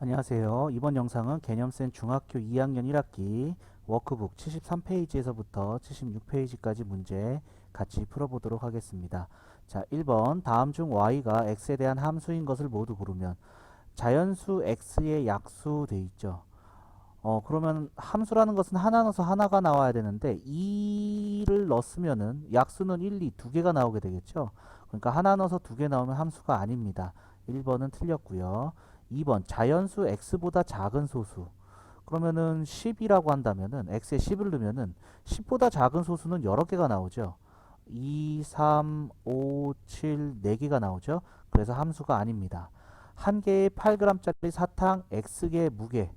안녕하세요. 이번 영상은 개념센 중학교 2학년 1학기 워크북 73페이지에서부터 76페이지까지 문제 같이 풀어보도록 하겠습니다. 자, 1번 다음 중 y가 x에 대한 함수인 것을 모두 고르면 자연수 x의 약수 돼 있죠. 어, 그러면 함수라는 것은 하나 넣어서 하나가 나와야 되는데 2를 넣었으면은 약수는 1, 2, 두 개가 나오게 되겠죠. 그러니까 하나 넣어서 두 개 나오면 함수가 아닙니다. 1번은 틀렸고요. 2번 자연수 x보다 작은 소수. 그러면은 10이라고 한다면은 x에 10을 넣으면은 10보다 작은 소수는 여러 개가 나오죠. 2, 3, 5, 7, 4개가 나오죠. 그래서 함수가 아닙니다. 한 개에 8g짜리 사탕 x개의 무게.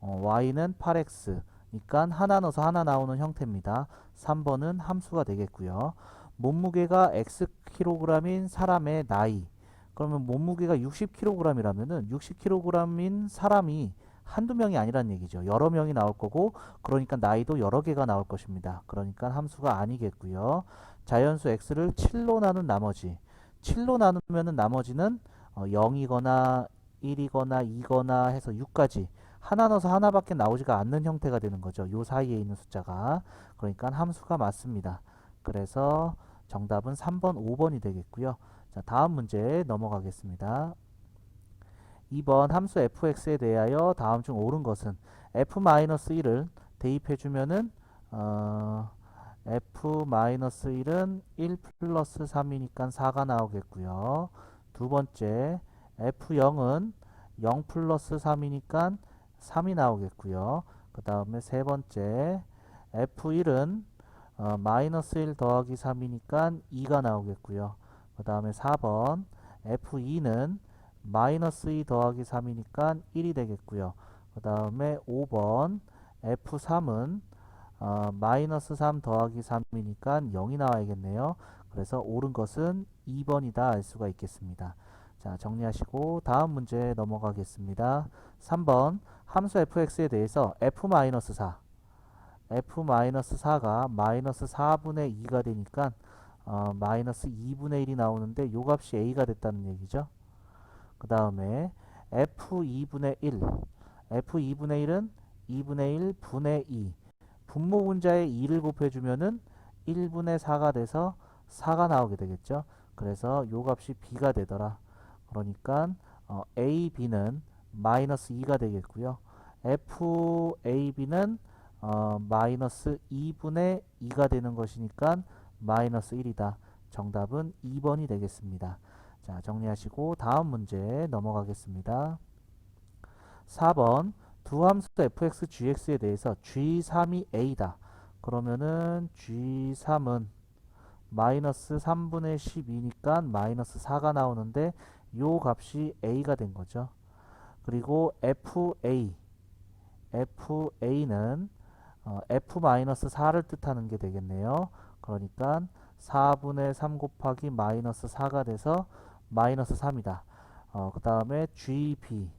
어, y는 8x 그러니까 하나 넣어서 하나 나오는 형태입니다. 3번은 함수가 되겠고요 몸무게가 xkg인 사람의 나이 그러면 몸무게가 60kg이라면은 60kg인 사람이 한두 명이 아니란 얘기죠. 여러 명이 나올 거고 그러니까 나이도 여러 개가 나올 것입니다. 그러니까 함수가 아니겠고요. 자연수 x를 7로 나눈 나머지 7로 나누면은 나머지는 어, 0이거나 1이거나 2거나 해서 6까지 하나 넣어서 하나밖에 나오지가 않는 형태가 되는 거죠. 요 사이에 있는 숫자가 그러니까 함수가 맞습니다. 그래서 정답은 3번, 5번이 되겠고요. 자, 다음 문제 넘어가겠습니다. 2번 함수 fx에 대하여 다음 중 옳은 것은 f-1을 대입해 주면은 어, f-1은 1 플러스 3이니까 4가 나오겠고요. 두 번째 f0은 0 플러스 3이니까 3이 나오겠고요. 그 다음에 세 번째 f1은 어, 마이너스 1 더하기 3이니까 2가 나오겠고요. 그 다음에 4번 F2는 마이너스 2 더하기 3이니까 1이 되겠고요. 그 다음에 5번 F3은 어, 마이너스 3 더하기 3이니까 0이 나와야겠네요. 그래서 옳은 것은 2번이다 알 수가 있겠습니다. 자 정리하시고 다음 문제 넘어가겠습니다. 3번 함수 fx에 대해서 f-4 f-4가 마이너스 4분의 2가 되니까 어, 마이너스 2분의 1이 나오는데 요 값이 a가 됐다는 얘기죠. 그 다음에 f2분의 1 f2분의 1은 2분의 1 분의 2 분모 분자에 2를 곱해주면은 1분의 4가 돼서 4가 나오게 되겠죠. 그래서 요 값이 b가 되더라. 그러니까 어, a, b는 마이너스 2가 되겠고요. f, a, b는 어, 마이너스 2분의 2가 되는 것이니까 마이너스 1이다. 정답은 2번이 되겠습니다. 자, 정리하시고 다음 문제 넘어가겠습니다. 4번 두 함수 fx, gx에 대해서 g3이 a다. 그러면은 g3은 마이너스 3분의 12니까 마이너스 4가 나오는데 요 값이 a가 된 거죠. 그리고 fa, fa는 어, f-4를 뜻하는 게 되겠네요. 그러니까 4분의 3 곱하기 마이너스 4가 돼서 마이너스 3이다. 어, 그 다음에 GB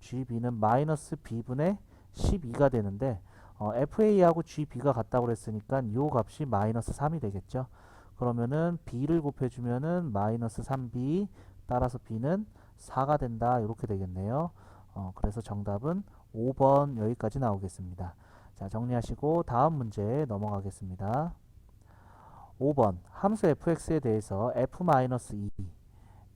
GB는 마이너스 B분의 12가 되는데 어, FA하고 GB가 같다고 그랬으니까 요 값이 마이너스 3이 되겠죠. 그러면은 B를 곱해주면은 마이너스 3B 따라서 B는 4가 된다 이렇게 되겠네요. 어, 그래서 정답은 5번 여기까지 나오겠습니다. 자 정리하시고 다음 문제 넘어가겠습니다. 5번 함수 fx에 대해서 f-2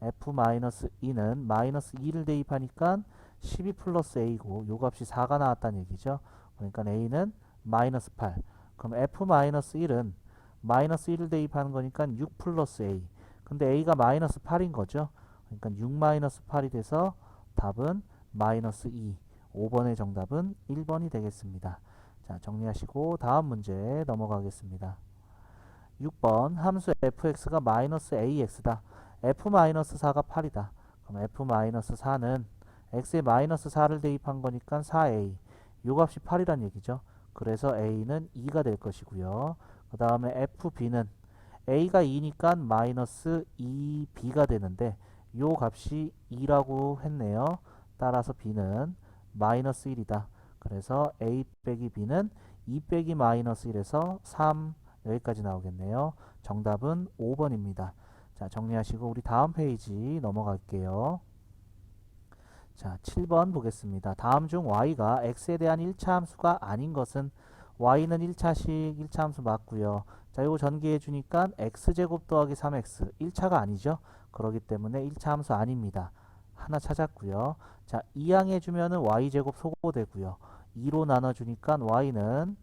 f-2는 마이너스 2를 대입하니까 12 플러스 a고 요 값이 4가 나왔다는 얘기죠. 그러니까 a는 마이너스 8 그럼 f-1은 마이너스 1을 대입하는 거니까 6 플러스 a 근데 a가 마이너스 8인 거죠. 그러니까 6 마이너스 8이 돼서 답은 마이너스 2 5번의 정답은 1번이 되겠습니다. 자 정리하시고 다음 문제 넘어가겠습니다. 6번 함수 fx가 마이너스 ax다. f-4가 8이다. 그럼 f-4는 x에 마이너스 4를 대입한 거니까 4a. 요 값이 8이란 얘기죠. 그래서 a는 2가 될 것이고요. 그 다음에 fb는 a가 2니까 마이너스 2b가 되는데 요 값이 2라고 했네요. 따라서 b는 마이너스 1이다. 그래서 a 빼기 b는 2 빼기 마이너스 1에서 3 여기까지 나오겠네요. 정답은 5번입니다. 자, 정리하시고 우리 다음 페이지 넘어갈게요. 자, 7번 보겠습니다. 다음 중 y가 x에 대한 1차 함수가 아닌 것은 y는 1차식 1차 함수 맞고요. 자, 이거 전개해 주니까 x제곱 더하기 3x 1차가 아니죠. 그렇기 때문에 1차 함수 아닙니다. 하나 찾았고요. 자, 2항해 주면은 y제곱 소거되고요. 2로 나눠 주니까 y는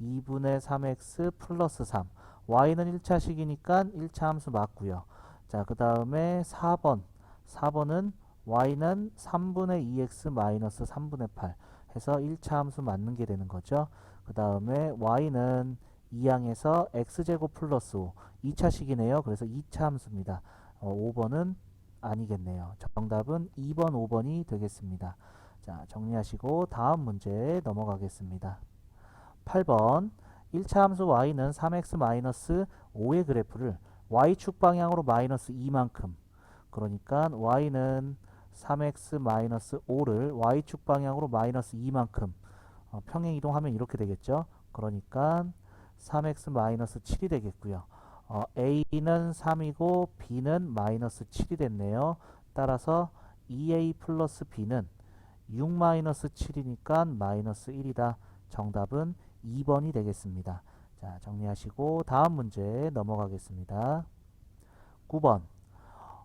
2분의 3x 플러스 3. y는 1차식이니까 1차 함수 맞고요. 자, 그 다음에 4번. 4번은 y는 3분의 2x 마이너스 3분의 8 해서 1차 함수 맞는 게 되는 거죠. 그 다음에 y는 2항에서 x제곱 플러스 5 2차식이네요. 그래서 2차 함수입니다. 어, 5번은 아니겠네요. 정답은 2번, 5번이 되겠습니다. 자, 정리하시고 다음 문제 넘어가겠습니다. 8번 1차 함수 y는 3x 5의 그래프를 y축 방향으로 마이너스 2만큼 그러니까 y는 3x 5를 y축 방향으로 마이너스 2만큼 어, 평행 이동하면 이렇게 되겠죠. 그러니까 3x 7이 되겠고요. 어, a는 3이고 b는 마이너스 7이 됐네요. 따라서 2a 플러스 b는 6 마이너스 7이니까 마이너스 1이다. 정답은 2번이 되겠습니다. 자, 정리하시고 다음 문제 넘어가겠습니다. 9번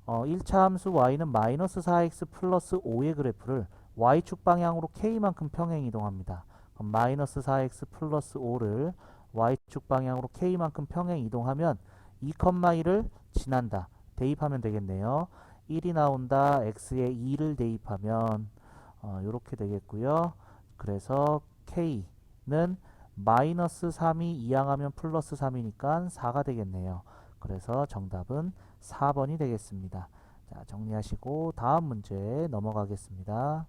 어, 1차 함수 y는 마이너스 4x 플러스 5의 그래프를 y축 방향으로 k만큼 평행 이동합니다. 그럼 마이너스 4x 플러스 5를 y축 방향으로 k만큼 평행 이동하면 2,1을 지난다. 대입하면 되겠네요. 1이 나온다. x에 2를 대입하면 이렇게 어, 되겠고요. 그래서 k는 마이너스 3이 이항하면 플러스 3이니까 4가 되겠네요. 그래서 정답은 4번이 되겠습니다. 자, 정리하시고 다음 문제 넘어가겠습니다.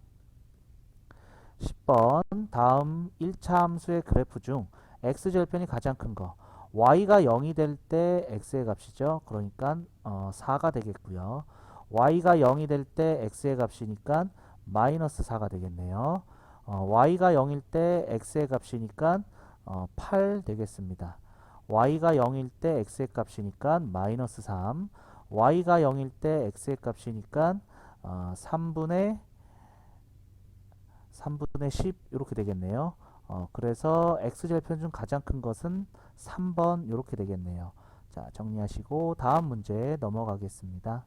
10번 다음 1차 함수의 그래프 중 x절편이 가장 큰 거. y가 0이 될 때 x의 값이죠. 그러니까 어, 4가 되겠고요. y가 0이 될 때 x의 값이니까 마이너스 4가 되겠네요. 어, y가 0일 때 x의 값이니까 어, 8 되겠습니다. y가 0일 때 x의 값이니까 마이너스 3 y가 0일 때 x의 값이니까 어, 3분의 3분의 10 이렇게 되겠네요. 어, 그래서 x절편 중 가장 큰 것은 3번 이렇게 되겠네요. 자, 정리하시고 다음 문제 넘어가겠습니다.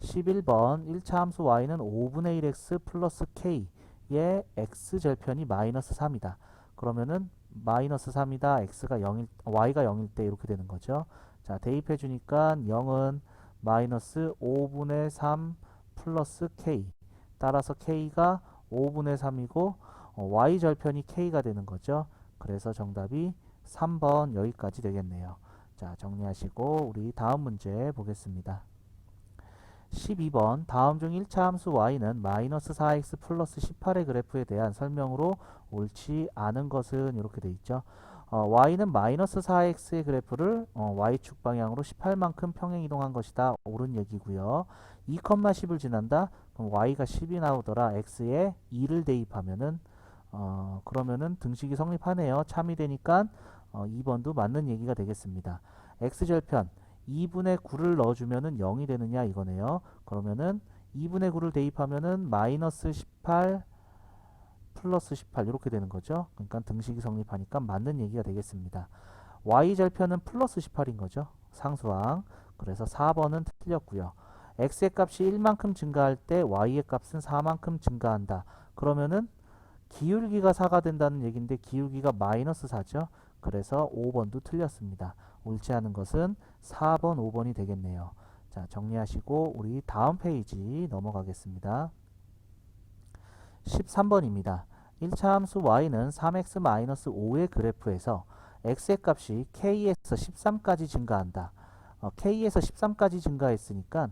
11번 1차 함수 y는 5분의 1x 플러스 k의 x절편이 마이너스 3이다. 그러면은 마이너스 3이다. x가 0일, y가 0일 때 이렇게 되는 거죠. 자, 대입해 주니까 0은 마이너스 5분의 3 플러스 k. 따라서 k가 5분의 3이고 어, y절편이 k가 되는 거죠. 그래서 정답이 3번 여기까지 되겠네요. 자, 정리하시고 우리 다음 문제 보겠습니다. 12번 다음 중 1차 함수 y는 마이너스 4x 플러스 18의 그래프에 대한 설명으로 옳지 않은 것은 이렇게 돼 있죠. 어, y는 마이너스 4x의 그래프를 어, y축 방향으로 18만큼 평행 이동한 것이다. 옳은 얘기고요. 2,10을 지난다. 그럼 y가 10이 나오더라. x에 2를 대입하면은 어, 그러면은 등식이 성립하네요. 참이 되니까 어, 2번도 맞는 얘기가 되겠습니다. x절편 2분의 9를 넣어주면은 0이 되느냐 이거네요. 그러면은 2분의 9를 대입하면은 마이너스 18 플러스 18 이렇게 되는 거죠. 그러니까 등식이 성립하니까 맞는 얘기가 되겠습니다. y절편은 플러스 18인 거죠. 상수항. 그래서 4번은 틀렸고요. x의 값이 1만큼 증가할 때 y의 값은 4만큼 증가한다. 그러면은 기울기가 4가 된다는 얘기인데 기울기가 마이너스 4죠. 그래서 5번도 틀렸습니다. 옳지 않은 것은 4번, 5번이 되겠네요. 자, 정리하시고 우리 다음 페이지 넘어가겠습니다. 13번입니다. 1차 함수 y는 3x-5의 그래프에서 x의 값이 k에서 13까지 증가한다. 어, k에서 13까지 증가했으니까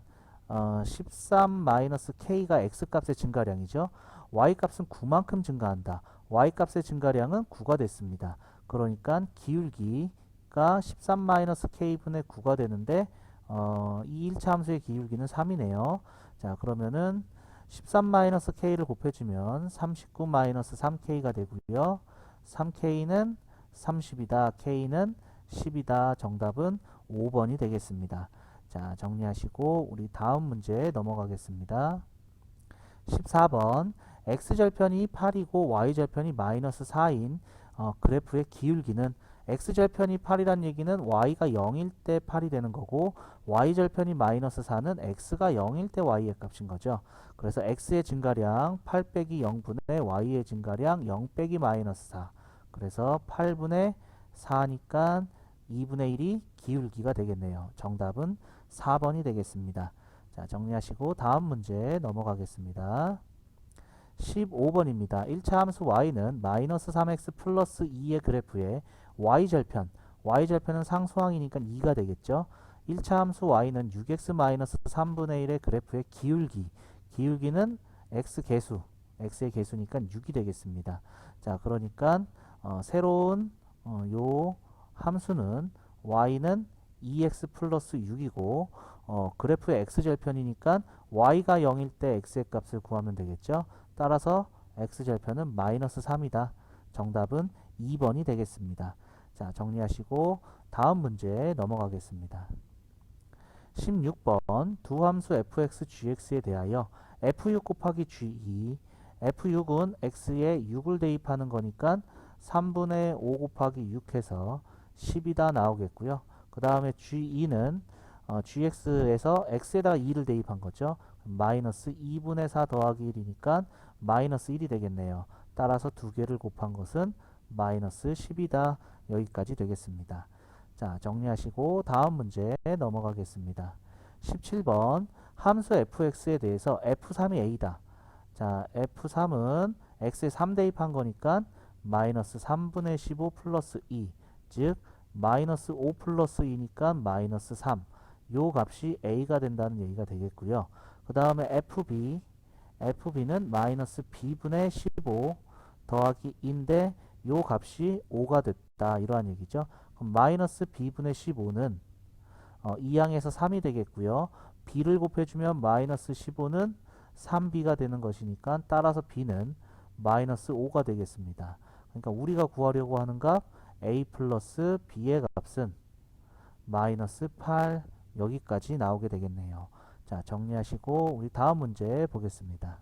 어, 13-k가 x값의 증가량이죠. y값은 9만큼 증가한다. y값의 증가량은 9가 됐습니다. 그러니까 기울기가 13-k분의 9가 되는데 어, 이 1차 함수의 기울기는 3이네요. 자 그러면은 13-k를 곱해주면 39-3k가 되고요. 3k는 30이다. k는 10이다. 정답은 5번이 되겠습니다. 자, 정리하시고 우리 다음 문제 넘어가겠습니다. 14번 x절편이 8이고 y절편이 마이너스 4인 어, 그래프의 기울기는 x절편이 8이란 얘기는 y가 0일 때 8이 되는 거고 y절편이 마이너스 4는 x가 0일 때 y의 값인 거죠. 그래서 x의 증가량 8 빼기 0분의 y의 증가량 0 빼기 마이너스 4 그래서 8분의 4니까 2분의 1이 기울기가 되겠네요. 정답은 4번이 되겠습니다. 자, 정리하시고 다음 문제 넘어가겠습니다. 15번입니다. 1차 함수 y는 마이너스 3x 플러스 2의 그래프에 y절편, y절편은 상수항이니까 2가 되겠죠. 1차 함수 y는 6x 마이너스 3분의 1의 그래프의 기울기, 기울기는 x 개수, x의 개수니까 6이 되겠습니다. 자, 그러니까 어, 새로운 어, 요 함수는 y는 2x 플러스 6이고 어, 그래프의 x절편이니까 y가 0일 때 x의 값을 구하면 되겠죠. 따라서 x절편은 마이너스 3이다. 정답은 2번이 되겠습니다. 자, 정리하시고 다음 문제 넘어가겠습니다. 16번 두 함수 fx, gx에 대하여 f6 곱하기 g2 f6은 x에 6을 대입하는 거니까 3분의 5 곱하기 6 해서 10이다 나오겠고요. 그 다음에 g2는 어, gx에서 x에다가 2를 대입한 거죠. 마이너스 2분의 4 더하기 1이니까 마이너스 1이 되겠네요. 따라서 두 개를 곱한 것은 마이너스 10이다. 여기까지 되겠습니다. 자, 정리하시고 다음 문제 넘어가겠습니다. 17번 함수 fx에 대해서 f3이 a다. 자, f3은 x에 3 대입한 거니까 마이너스 3분의 15 플러스 2, 즉 마이너스 5 플러스 2니까 마이너스 3. 요 값이 a가 된다는 얘기가 되겠고요. 그 다음에 fb, fb는 마이너스 b분의 15 더하기 2인데 요 값이 5가 됐다. 이러한 얘기죠. 그럼 마이너스 b분의 15는 어, 2항에서 3이 되겠고요. b를 곱해주면 마이너스 15는 3b가 되는 것이니까 따라서 b는 마이너스 5가 되겠습니다. 그러니까 우리가 구하려고 하는 값 a 플러스 b의 값은 마이너스 8 여기까지 나오게 되겠네요. 자 정리하시고 우리 다음 문제 보겠습니다.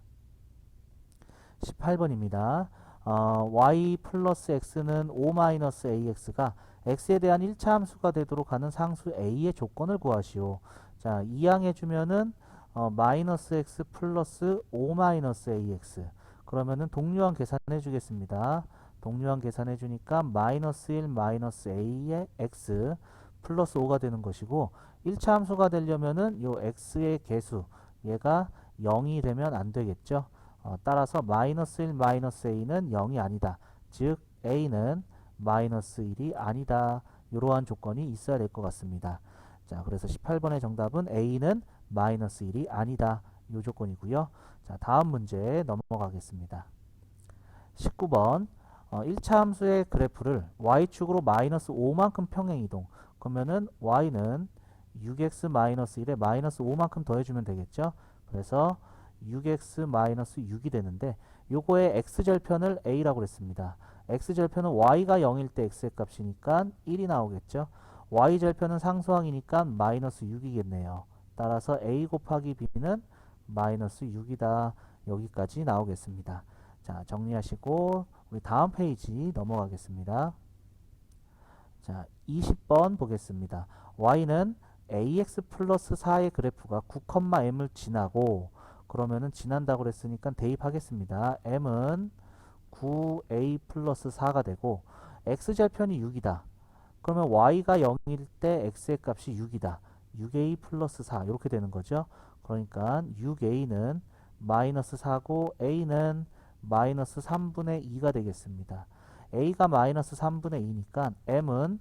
18번입니다. 어, y 플러스 x는 5 마이너스 ax가 x에 대한 1차 함수가 되도록 하는 상수 a의 조건을 구하시오. 자, 이항해 주면은 어, 마이너스 x 플러스 5 마이너스 ax 그러면은 동류항 계산해 주겠습니다. 동류항 계산해 주니까 마이너스 1 마이너스 a의 x 플러스 5가 되는 것이고 1차 함수가 되려면은 요 x의 개수 얘가 0이 되면 안 되겠죠. 어, 따라서 마이너스 1 마이너스 a는 0이 아니다. 즉 a는 마이너스 1이 아니다. 이러한 조건이 있어야 될 것 같습니다. 자, 그래서 18번의 정답은 a는 마이너스 1이 아니다. 이 조건이고요. 자, 다음 문제 넘어가겠습니다. 19번 어, 1차 함수의 그래프를 y축으로 마이너스 5만큼 평행 이동 그러면은 y는 6x 마이너스 1에 마이너스 5만큼 더해주면 되겠죠. 그래서 6x 마이너스 6이 되는데 요거의 x절편을 a라고 그랬습니다. x절편은 y가 0일 때 x의 값이니까 1이 나오겠죠. y절편은 상수항이니까 마이너스 6이겠네요. 따라서 a 곱하기 b는 마이너스 6이다. 여기까지 나오겠습니다. 자 정리하시고 우리 다음 페이지 넘어가겠습니다. 자 20번 보겠습니다. y는 ax 플러스 4의 그래프가 9,m을 지나고 그러면은 지난다고 그랬으니까 대입하겠습니다. m은 9a 플러스 4가 되고 x절편이 6이다. 그러면 y가 0일 때 x의 값이 6이다. 6a 플러스 4 이렇게 되는 거죠. 그러니까 6a는 마이너스 4고 a는 마이너스 3분의 2가 되겠습니다. a가 마이너스 3분의 2니까 m은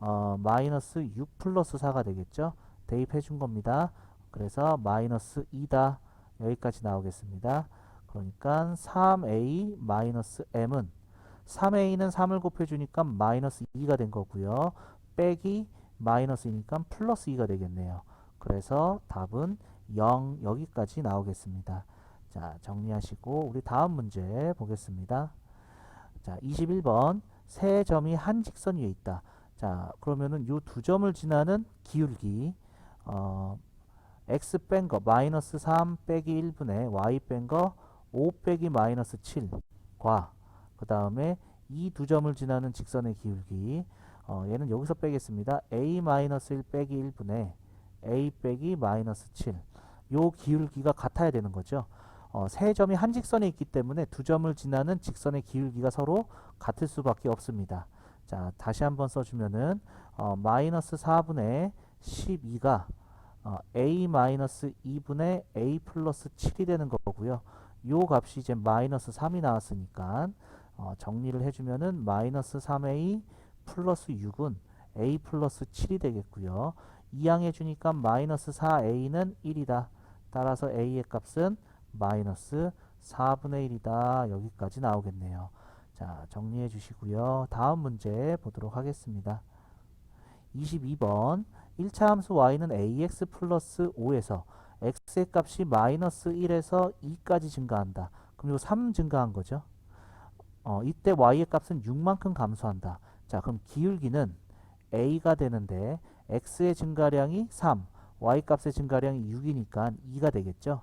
어, 마이너스 6 플러스 4가 되겠죠. 대입해 준 겁니다. 그래서 마이너스 2다. 여기까지 나오겠습니다. 그러니까 3a 마이너스 m은 3a는 3을 곱해주니까 마이너스 2가 된 거고요. 빼기 마이너스이니까 플러스 2가 되겠네요. 그래서 답은 0 여기까지 나오겠습니다. 자 정리하시고 우리 다음 문제 보겠습니다. 자 21번 세 점이 한 직선 위에 있다. 자 그러면은 요 두 점을 지나는 기울기 어, x 뺀 거 마이너스 3 빼기 1분의 y 뺀 거 5 빼기 마이너스 7과 그 다음에 이 두 점을 지나는 직선의 기울기 어, 얘는 여기서 빼겠습니다. a 마이너스 1 빼기 1분의 a 빼기 마이너스 7. 요 기울기가 같아야 되는 거죠. 어, 세 점이 한 직선에 있기 때문에 두 점을 지나는 직선의 기울기가 서로 같을 수밖에 없습니다. 자, 다시 한번 써주면은 어, 마이너스 4분의 12가 어, a 마이너스 2분의 a 플러스 7이 되는 거고요. 요 값이 이제 마이너스 3이 나왔으니까 어, 정리를 해주면은 마이너스 3a 플러스 6은 a 플러스 7이 되겠고요. 이항해 주니까 마이너스 4a는 1이다. 따라서 a의 값은 마이너스 4분의 1이다. 여기까지 나오겠네요. 자, 정리해 주시고요. 다음 문제 보도록 하겠습니다. 22번 1차 함수 y는 ax 플러스 5에서 x의 값이 마이너스 1에서 2까지 증가한다. 그럼 이거 3 증가한 거죠. 어, 이때 y의 값은 6만큼 감소한다. 자, 그럼 기울기는 a가 되는데 x의 증가량이 3, y 값의 증가량이 6이니까 2가 되겠죠.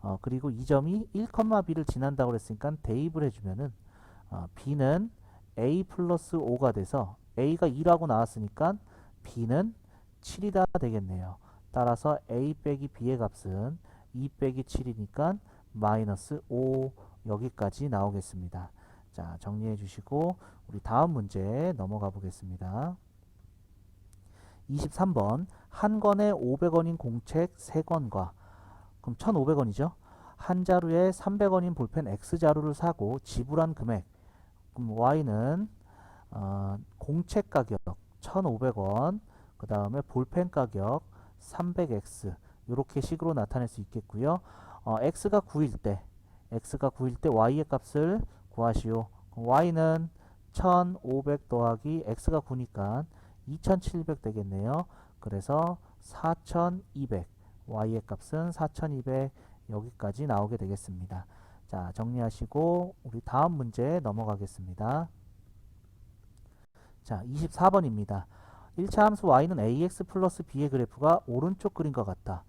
어, 그리고 이 점이 1,b를 지난다고 그랬으니까 대입을 해주면은 어, b는 a 플러스 5가 돼서 a가 2라고 나왔으니까 b는 7이다 되겠네요. 따라서 a 빼기 b의 값은 2 빼기 7이니까 마이너스 5 여기까지 나오겠습니다. 자 정리해 주시고 우리 다음 문제 넘어가 보겠습니다. 23번 한 권에 500원인 공책 3권과 그럼 1,500원이죠. 한 자루에 300원인 볼펜 X자루를 사고 지불한 금액 그럼 Y는 어, 공책 가격 1,500원 그 다음에 볼펜 가격 300X 이렇게 식으로 나타낼 수 있겠고요. 어, X가 9일 때 X가 9일 때 Y의 값을 구하시오. Y는 1500 더하기 X가 9니까 2700 되겠네요. 그래서 4200 Y의 값은 4200 여기까지 나오게 되겠습니다. 자 정리하시고 우리 다음 문제 넘어가겠습니다. 자 24번입니다. 1차 함수 y는 ax 플러스 b의 그래프가 오른쪽 그림과 같다.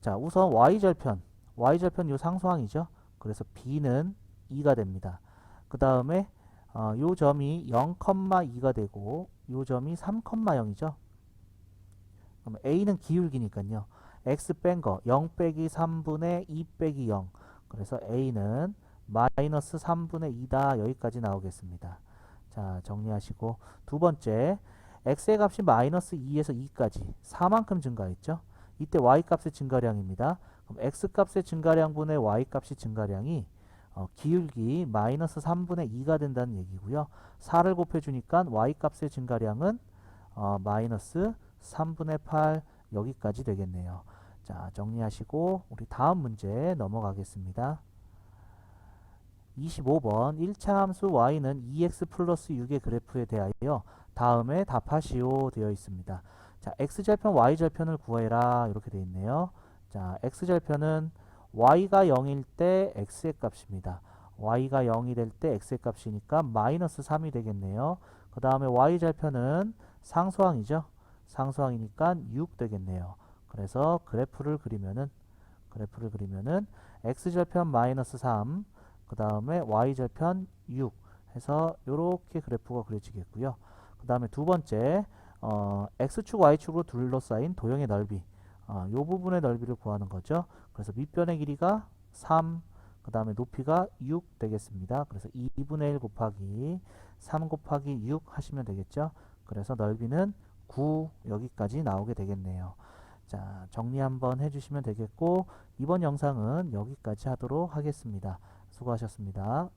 자 우선 y절편 y절편 요 상수항이죠. 그래서 b는 2가 됩니다. 그 다음에 어, 요 점이 0,2가 되고 요 점이 3,0이죠. 그럼 a는 기울기니까요. x 뺀 거 0 빼기 3분의 2 빼기 0 그래서 a는 마이너스 3분의 2다 여기까지 나오겠습니다. 자 정리하시고 두 번째 x의 값이 마이너스 2에서 2까지 4만큼 증가했죠. 이때 y 값의 증가량입니다. 그럼 x 값의 증가량분의 y 값이 증가량이 어, 기울기 마이너스 3분의 2가 된다는 얘기고요. 4를 곱해주니까 y 값의 증가량은 어, 마이너스 3분의 8 여기까지 되겠네요. 자 정리하시고 우리 다음 문제 넘어가겠습니다. 25번 1차 함수 y는 2x 플러스 6의 그래프에 대하여 다음에 답하시오 되어 있습니다. 자 x절편 y절편을 구해라 이렇게 되어 있네요. 자 x절편은 y가 0일 때 x의 값입니다. y가 0이 될 때 x의 값이니까 마이너스 3이 되겠네요. 그 다음에 y절편은 상수항이죠. 상수항이니까 6 되겠네요. 그래서 그래프를 그리면은 그래프를 그리면은 x절편 마이너스 3, 그 다음에 y절편 6 해서 이렇게 그래프가 그려지겠고요. 그 다음에 두 번째 어, x축, y축으로 둘러싸인 도형의 넓이 어, 이 부분의 넓이를 구하는 거죠. 그래서 밑변의 길이가 3, 그 다음에 높이가 6 되겠습니다. 그래서 2분의 1 곱하기 3 곱하기 6 하시면 되겠죠. 그래서 넓이는 9 여기까지 나오게 되겠네요. 자, 정리 한번 해주시면 되겠고 이번 영상은 여기까지 하도록 하겠습니다. 수고하셨습니다.